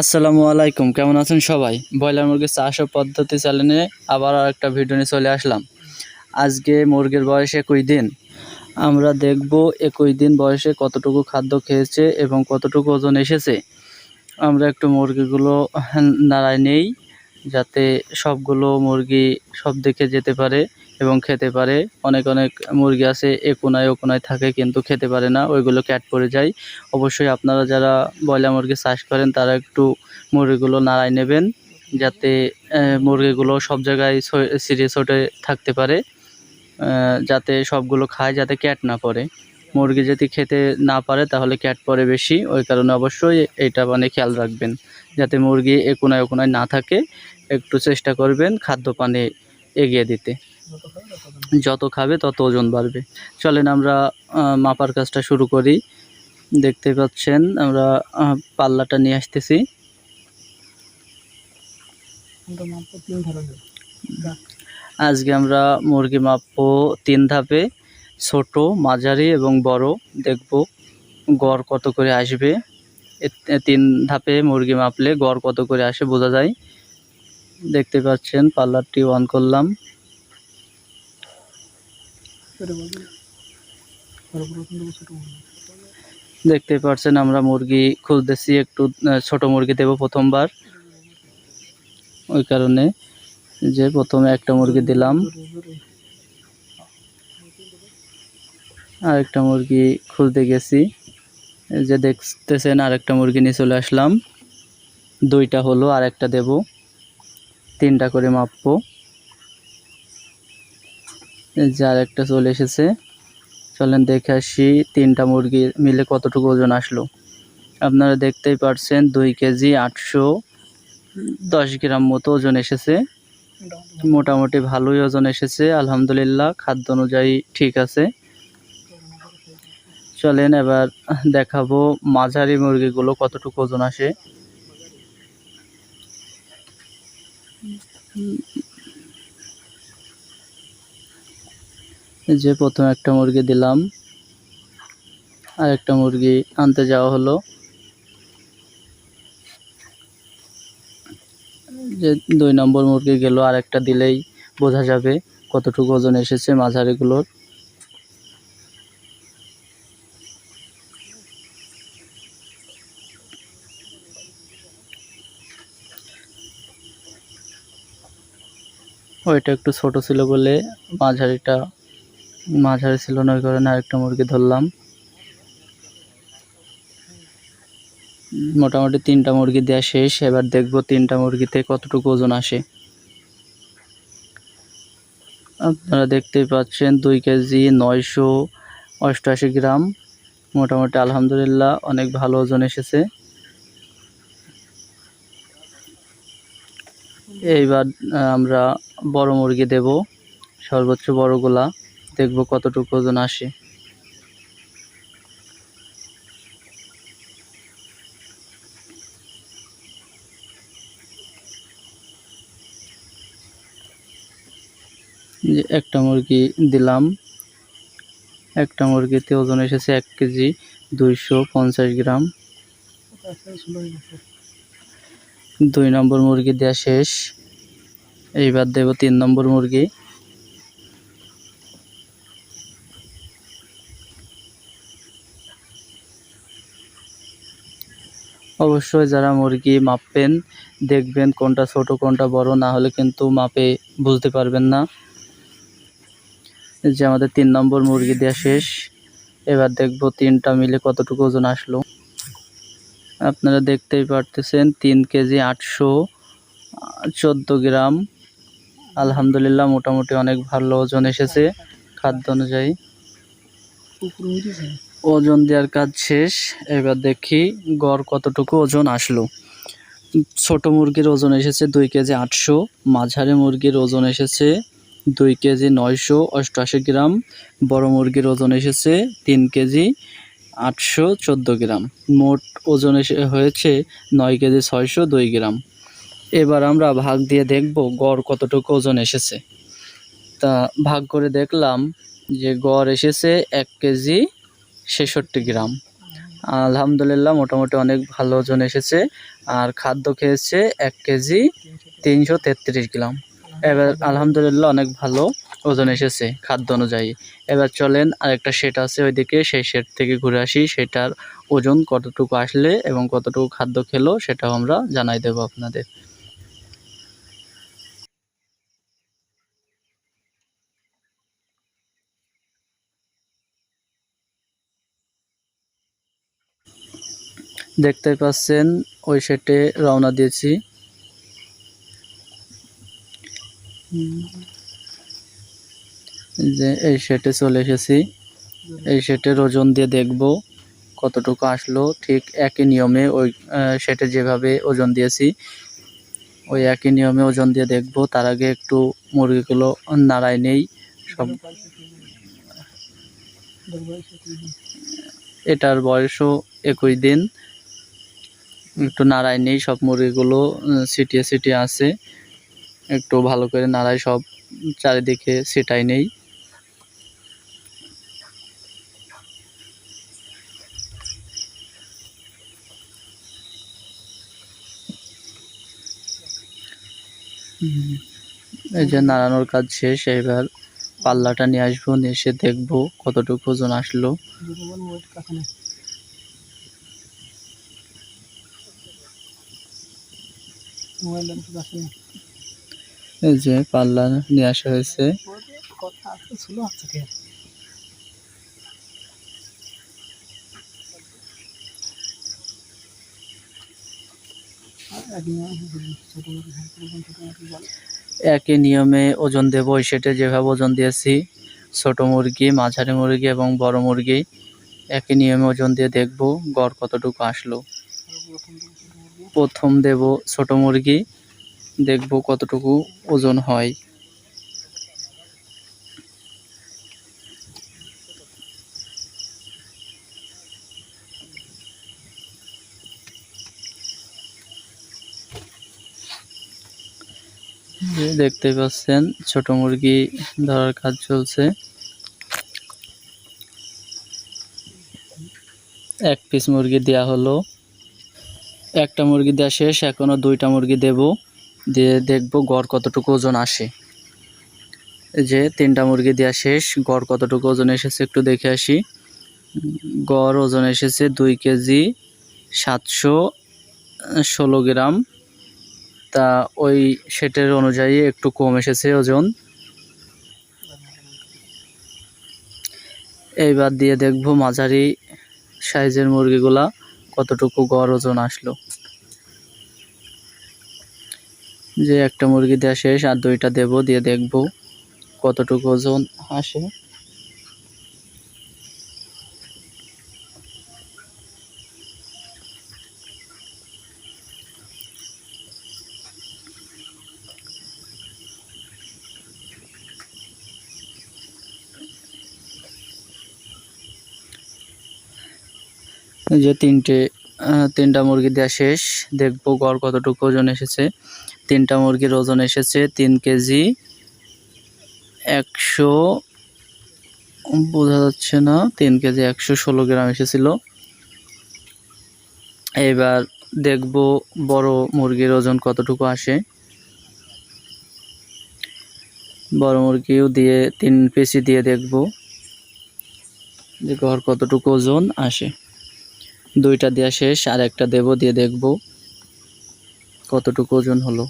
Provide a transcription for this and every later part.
আসসালামু আলাইকুম, কেমন আছেন সবাই? ব্রয়লার মুরগির চাষ ও পদ্ধতি চ্যানেলে আবার আর একটা ভিডিও নিয়ে চলে আসলাম। আজকে মুরগির বয়স একই দিন। আমরা দেখব একুশ দিন বয়সে কতটুকু খাদ্য খেয়েছে এবং কতটুকু ওজন এসেছে। আমরা একটু মুরগিগুলো নাড়ায় নেই, যাতে সবগুলো মুরগি সব দিকে যেতে পারে। এবং খেতে পারে। অনেক অনেক মুরগি আছে, এ কোনায়, ও কোনায় থাকে কিন্তু খেতে পারে না, ওইগুলো ক্যাট পড়ে যায়। অবশ্যই আপনারা যারা ব্রয়লার মুরগি চাষ করেন, তারা একটু মুরগিগুলো নাড়ায় নেবেন, যাতে মুরগিগুলো সব জায়গায় সিরিয়াস ওঠে থাকতে পারে যাতে সবগুলো খায়, যাতে ক্যাট না পড়ে। মুরগি যদি খেতে না পারে, তাহলে ক্যাট পড়ে বেশি, ওই কারণে অবশ্যই এটা মানে খেয়াল রাখবেন। যাতে মুরগি এ কোনায়, ও কোনায় না থাকে, একটু চেষ্টা করবেন খাদ্য পানি এগিয়ে দিতে। যত খাবে তত ওজন বাড়বে। চলেন আমরা মাপার কাজটা শুরু করি। দেখতে পাচ্ছেন আমরা পাল্লাটা নিয়ে আসতেছি। আজকে আমরা মুরগি মাপবো তিন ধাপে ছোট মাঝারি এবং বড়। দেখব গড় কত করে আসবে। তিন ধাপে মুরগি মাপলে গড় কত করে আসে বোঝা যায়। দেখতে পাচ্ছেন পাল্লারটি অন করলাম। দেখতে পাচ্ছেন আমরা মুরগি খুঁজতেছি, একটু ছোট মুরগি দেব প্রথমবার। ওই কারণে যে প্রথমে একটা মুরগি দিলাম। আরেকটা মুরগি খুঁজতে গেছি। যে দেখতেছেন, আরেকটা মুরগি নিয়ে চলে আসলাম। দুইটা হলো আর একটা দেব। তিনটা করে মাপবো। যে আরেকটা চলে এসেছে। চলেন দেখে আসি তিনটা মুরগি মিলে কতটুকু ওজন আসলো। আপনারা দেখতেই পারছেন দুই কেজি আটশো দশ গ্রাম মতো ওজন এসেছে। মোটামুটি ভালোই ওজন এসেছে, আলহামদুলিল্লাহ, খাদ্য অনুযায়ী ঠিক আছে। চলেন এবার দেখাবো মাঝারি মুরগিগুলো কতটুকু ওজন আসে। যে প্রথম একটা মুরগি দিলাম। আর একটা মুরগি আনতে যাওয়া হলো। যে দুই নম্বর মুরগি গেল আর একটা দিলেই বোঝা যাবে কতটুকু ওজন এসেছে মাঝারিগুলোর। ওইটা একটু ছোট ছিল বলে মাঝারিটা মাঝারি ছিল না ওই কারণে আরেকটা মুরগি ধরলাম। মোটামুটি তিনটা মুরগি দেওয়া শেষ, এবার দেখব তিনটা মুরগিতে কতটুকু ওজন আসে। আপনারা দেখতেই পাচ্ছেন, দুই কেজি নয়শো অষ্টআশি গ্রাম। মোটামুটি আলহামদুলিল্লাহ অনেক ভালো ওজন এসেছে। এইবার আমরা বড় মুরগি দেব, সর্বোচ্চ বড়গুলা। দেখব কতটুকু ওজন আসে। একটা মুরগি দিলাম। একটা মুরগিতে ওজন এসেছে এক কেজি দুইশো পঞ্চাশ গ্রাম। দুই নম্বর মুরগি দেওয়া শেষ। এইবার দেব তিন নম্বর মুরগি। অবশ্যই যারা মুরগি মাপবেন, দেখবেন কোনটা ছোট, কোনটা বড়, না হলে কিন্তু মাপে বুঝতে পারবেন না। যে আমাদের তিন নম্বর মুরগি দেওয়া শেষ। এবার দেখব তিনটা মিলে কতটুকু ওজন আসলো। আপনারা দেখতেই পারতেছেন, তিন কেজি আটশো চোদ্দ গ্রাম। আলহামদুলিল্লাহ মোটামুটি অনেক ভালো ওজন এসেছে খাদ্য অনুযায়ী। ওজন দেওয়ার কাজ শেষ। এবার দেখি গড় কতটুকু ওজন আসলো। ছোট মুরগির ওজন এসেছে দুই কেজি আটশো, মাঝারি মুরগির ওজন এসেছে দুই কেজি নয়শো অষ্টআশি গ্রাম, বড় মুরগির ওজন এসেছে তিন কেজি আটশো চোদ্দ গ্রাম। মোট ওজন এসে হয়েছে নয় কেজি ছয়শো দুই গ্রাম। এবার আমরা ভাগ দিয়ে দেখব গড় কতটুকু ওজন এসেছে। তা ভাগ করে দেখলাম যে গড় এসেছে এক কেজি ছেষট্টি গ্রাম। আলহামদুলিল্লাহ, মোটামুটি অনেক ভালো ওজন এসেছে। আর খাদ্য খেয়েছে এক কেজি তিনশো তেত্রিশ গ্রাম। এবার আলহামদুলিল্লাহ অনেক ভালো ওজন এসেছে খাদ্য অনুযায়ী। এবার চলেন, আরেকটা শেড আছে ওইদিকে, সেই শেড থেকে ঘুরে আসি, সেটার ওজন কতটুকু আসলে এবং কতটুকু খাদ্য খেলো সেটাও আমরা জানাই দেবো আপনাদের। দেখতে পাচ্ছেন, ওই সেটে রওনা দিয়েছি। যে এই সেটে চলে এসেছি। এই সেটের ওজন দিয়ে দেখব কতটুকু আসলো। ঠিক একই নিয়মে ওই সেটে যেভাবে ওজন দিয়েছি, ওই একই নিয়মে ওজন দিয়ে দেখব। তার আগে একটু মুরগিগুলো নাড়াই নেই, সব এটার বয়সও একুশ দিন। একটু নাড়াই নেই, সব মুরগিগুলো ছিটিয়ে ছিটিয়ে আছে। একটু ভালো করে নাড়াই সব চারিদিকে ছিটাই নেই। এই যে নাড়ানোর কাজ শেষ, এবার পাল্লাটা নিয়ে আসব, নিয়ে এসে দেখব কতটুকু ওজন আসলো। এই যে পাল্লা নিয়ে আসা হয়েছে। একই নিয়মে ওজন দেবো ওই সেটে যেভাবে ওজন দিয়েছি ছোট মুরগি মাঝারি মুরগি এবং বড় মুরগি একই নিয়মে ওজন দিয়ে দেখব গড় কতটুকু আসলো। প্রথম দেব ছোট মুরগি। দেখব কতটুকু ওজন হয়। দেখতে পাচ্ছেন, ছোট মুরগি ধরার কাজ চলছে। এক পিস মুরগি দেয়া হলো। একটা মুরগি দেওয়া শেষ এখনও দুইটা মুরগি দেব। দিয়ে দেখব গড় কতটুকু ওজন আসে। যে তিনটা মুরগি দেওয়া শেষ, গড় কতটুকু ওজন এসেছে একটু দেখে আসি। গড় ওজন এসেছে দুই কেজি সাতশো ষোলো গ্রাম। তা ওই সেটের অনুযায়ী একটু কম এসেছে ওজন। এইবার দিয়ে দেখব মাঝারি সাইজের মুরগিগুলা। কতটুকু গড় ওজন আসলো? যে একটা মুরগি দেওয়া শেষ আর দুইটা দেব, দিয়ে দেখব কতটুকু ওজন আসে। যে তিনটে তিনটা মুরগি দেওয়া শেষ। দেখব গড় কতটুকু ওজন এসেছে। তিনটা মুরগির ওজন এসেছে তিন কেজি। একশো, বোঝা যাচ্ছে না, তিন কেজি একশো ষোলো গ্রাম এসেছিল। এবার দেখব বড় মুরগির ওজন কতটুকু আসে। বড় মুরগিও দিয়ে তিন পিসি দিয়ে দেখব যে গড় কতটুকু ওজন আসে। দুইটা দেওয়া শেষ, আর একটা দেবো, দিয়ে দেখব কতটুকু ওজন হলো।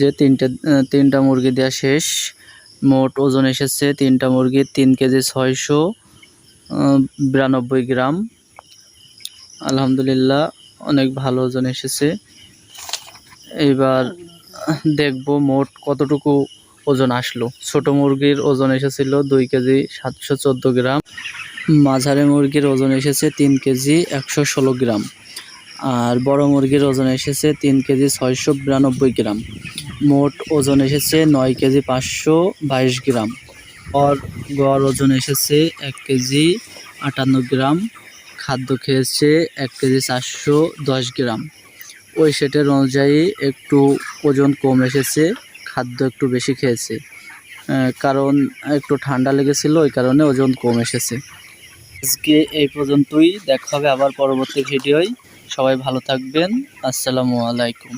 যে তিনটে, তিনটা মুরগি দেওয়া শেষ, মোট ওজন এসেছে তিনটা মুরগির তিন কেজি ছয়শো বিরানব্বই গ্রাম। আলহামদুলিল্লাহ, অনেক ভালো ওজন এসেছে। এইবার দেখব মোট কতটুকু ওজন আসলো। ছোট মুরগির ওজন এসেছিল দুই কেজি সাতশো চোদ্দ গ্রাম। মাঝারি মুরগির ওজন এসেছে তিন কেজি একশো ষোলো গ্রাম। আর বড় মুরগির ওজন এসেছে তিন কেজি ছয়শো বিরানব্বই গ্রাম। মোট ওজন এসেছে নয় কেজি পাঁচশো বাইশ গ্রাম। আর গড় ওজন এসেছে এক কেজি আটান্ন গ্রাম। খাদ্য খেয়েছে এক কেজি চারশো দশ গ্রাম। ওই সেটের অনুযায়ী একটু ওজন কম এসেছে খাদ্য একটু বেশি খেয়েছে। কারণ একটু ঠান্ডা লেগেছিল, ওই কারণে ওজন কম এসেছে। আজকে এই পর্যন্তই, দেখা হবে আবার পরবর্তী ভিডিওয়। সবাই ভালো থাকবেন। আসসালামু আলাইকুম।